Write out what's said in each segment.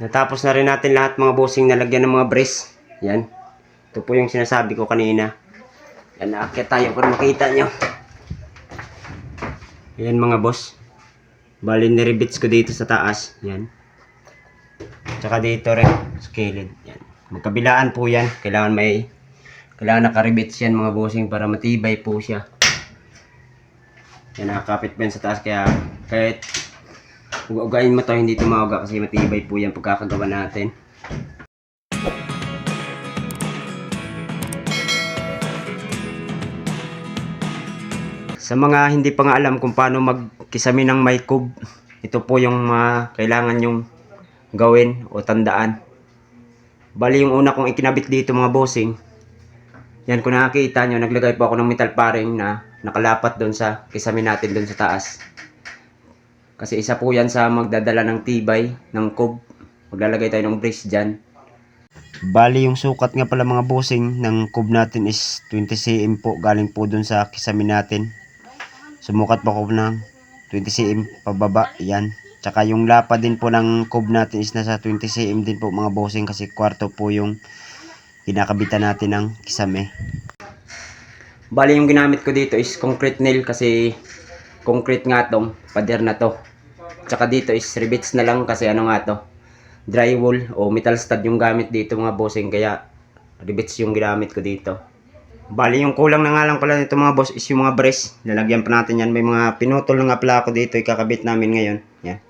Natapos na rin natin lahat mga bossing na lagyan ng mga brace. Yan. Ito po yung sinasabi ko kanina. Yan, naakyat tayo para makita nyo. Yan mga boss. Bali, niribits ko dito sa taas. Yan. Tsaka dito rin, kilid. Yan. Magkabilaan po yan. Kailangan may, kailangan nakaribits yan mga bossing para matibay po siya. Yan, nakakapit pa yan sa taas. Kaya, kahit Ugain mo to, hindi ito mauga kasi matibay po yan pagkakagawa natin. Sa mga hindi pa nga alam kung paano magkisami ng kub, ito po yung mga kailangan yung gawin o tandaan. Bali yung una kong ikinabit dito mga bossing, yan kung nakakita nyo, naglagay po ako ng metal paring na nakalapat doon sa kisame natin doon sa taas. Kasi isa po yan sa magdadala ng tibay, ng kub. Maglalagay tayo ng brace dyan. Bali yung sukat nga pala mga bossing ng kub natin is 20 cm po. Galing po dun sa kisame natin. Sumukat pa ko ng 20 cm pababa. Yan. Tsaka yung lapad din po ng kub natin is nasa 20 cm din po mga bossing kasi kwarto po yung kinakabitan natin ng kisame. Bali yung ginamit ko dito is concrete nail kasi concrete nga tong pader na to. Tsaka dito is rivets na lang kasi ano nga to. Drywall o metal stud yung gamit dito mga bossing kaya rivets yung ginamit ko dito. Bali yung kulang na nga lang pala nito mga boss is yung mga brace. Lalagyan pa natin yan. May mga pinutol na nga pala ako dito ikakabit namin ngayon. Yan.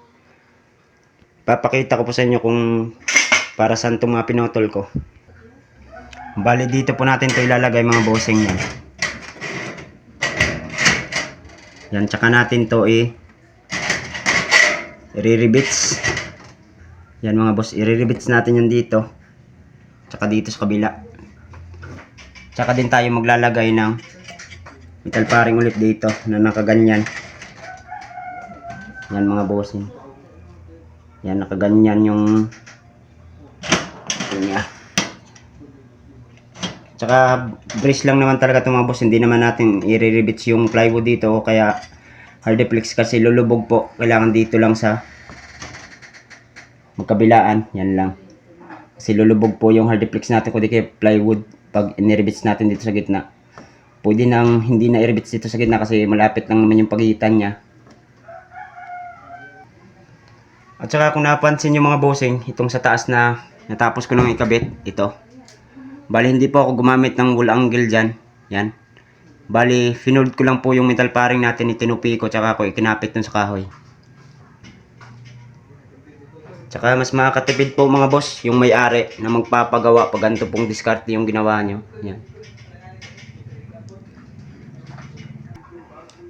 Papakita ko po sa inyo kung para saan itong mga pinutol ko. Bali dito po natin ito ilalagay mga bossing yan. Yan, tsaka natin to i i-rivets. Yan mga boss, i-rivets natin yan dito. Tsaka dito sa kabila. Tsaka din tayo maglalagay ng metal paring ulit dito na nakaganyan. Yan mga bossing. Yan, nakaganyan yung yun nga. Tsaka brace lang naman talaga ito mga boss. Hindi naman natin i-rivets yung plywood dito. Kaya hardiplex kasi lulubog po. Kailangan dito lang sa magkabilaan. Yan lang. Kasi lulubog po yung hardiplex natin kundi kaya plywood pag iniribits natin dito sa gitna. Pwede nang hindi na i-rivets dito sa gitna kasi malapit lang naman yung pagitan niya. At saka kung napansin yung mga bossing, itong sa taas na natapos ko nang ikabit, ito. Bali, hindi po ako gumamit ng wool angle dyan. Yan. Bali, finold ko lang po yung metal paring natin, itinupi ko, tsaka ako ikinapit dun sa kahoy. Tsaka mas makakatipid po mga boss, yung may-ari na magpapagawa pag ganito pong diskarte yung ginawa nyo. Yan.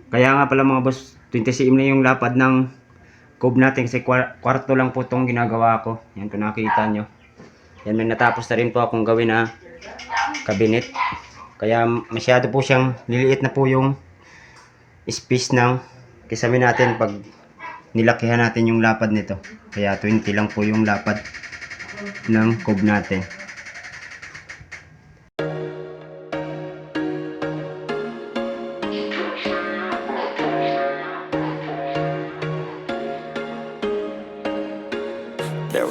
Kaya nga pala mga boss, 20 cm na yung lapad ng cob natin kasi kwar- kwarto lang po itong ginagawa ko. Yan kung nakita nyo. Yan may natapos na rin po akong gawin na cabinet. Kaya masyado po siyang liliit na po yung space ng kisame natin pag nilakihan natin yung lapad nito. Kaya 20 lang po yung lapad ng cob natin.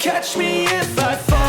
catch me if I fall.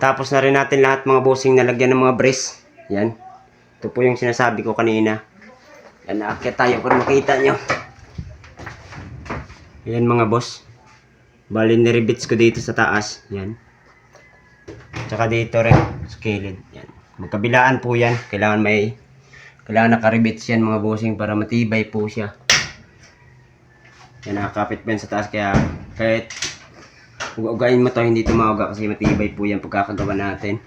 Natapos na rin natin lahat mga bossing na lagyan ng mga brace. Yan. Ito po yung sinasabi ko kanina. Yan, naakyat tayo kung makita nyo. Yan mga boss. Bali, niribits ko dito sa taas. Yan. Tsaka dito rin, kilid. Yan. Magkabilaan po yan. Kailangan may, kailangan nakaribits yan mga bossing para matibay po siya. Yan, nakakapit pa yan sa taas. Kaya, kahit Ugain mo to, hindi mauga kasi matibay po yan pagkakagawa natin.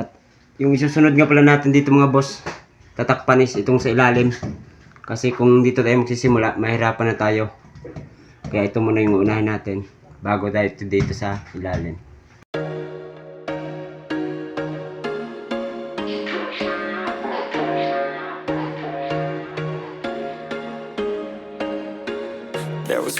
At yung isusunod nga pala natin dito mga boss, tatakpan is itong sa ilalim. Kasi kung dito tayo magsisimula, mahirapan na tayo. Kaya ito muna yung unahin natin bago tayo ito dito sa ilalim.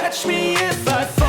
catch me if I fall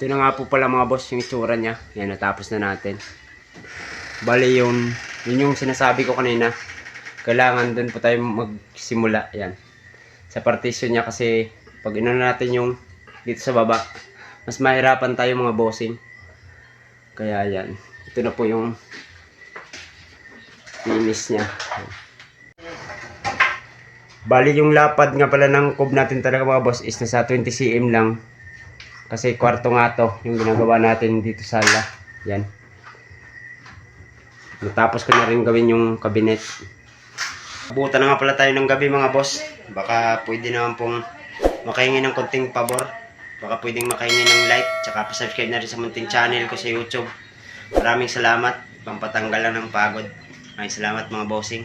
Ito na nga po pala mga boss yung itsura niya. Yan, natapos na natin. Bali yun, yun yung sinasabi ko kanina. Kailangan dun po tayo magsimula. Yan. Sa partition niya kasi pag inano natin yung dito sa baba, mas mahirapan tayo mga bossing. Kaya yan. Ito na po yung finish niya. Bali yung lapad nga pala ng cob natin talaga mga boss is nasa 20 cm lang. Kasi kwarto nga to, yung ginagawa natin dito sa ala. Yan. Natapos ko na rin gawin yung cabinet. Abutan na nga pala tayo ng gabi mga boss. Baka pwede naman pong makahingi ng konting pabor. Baka pwedeng makahingi ng like. Tsaka pa-subscribe na rin sa munting channel ko sa YouTube. Maraming salamat. Pampatanggal lang ng pagod. Maraming salamat mga bossing.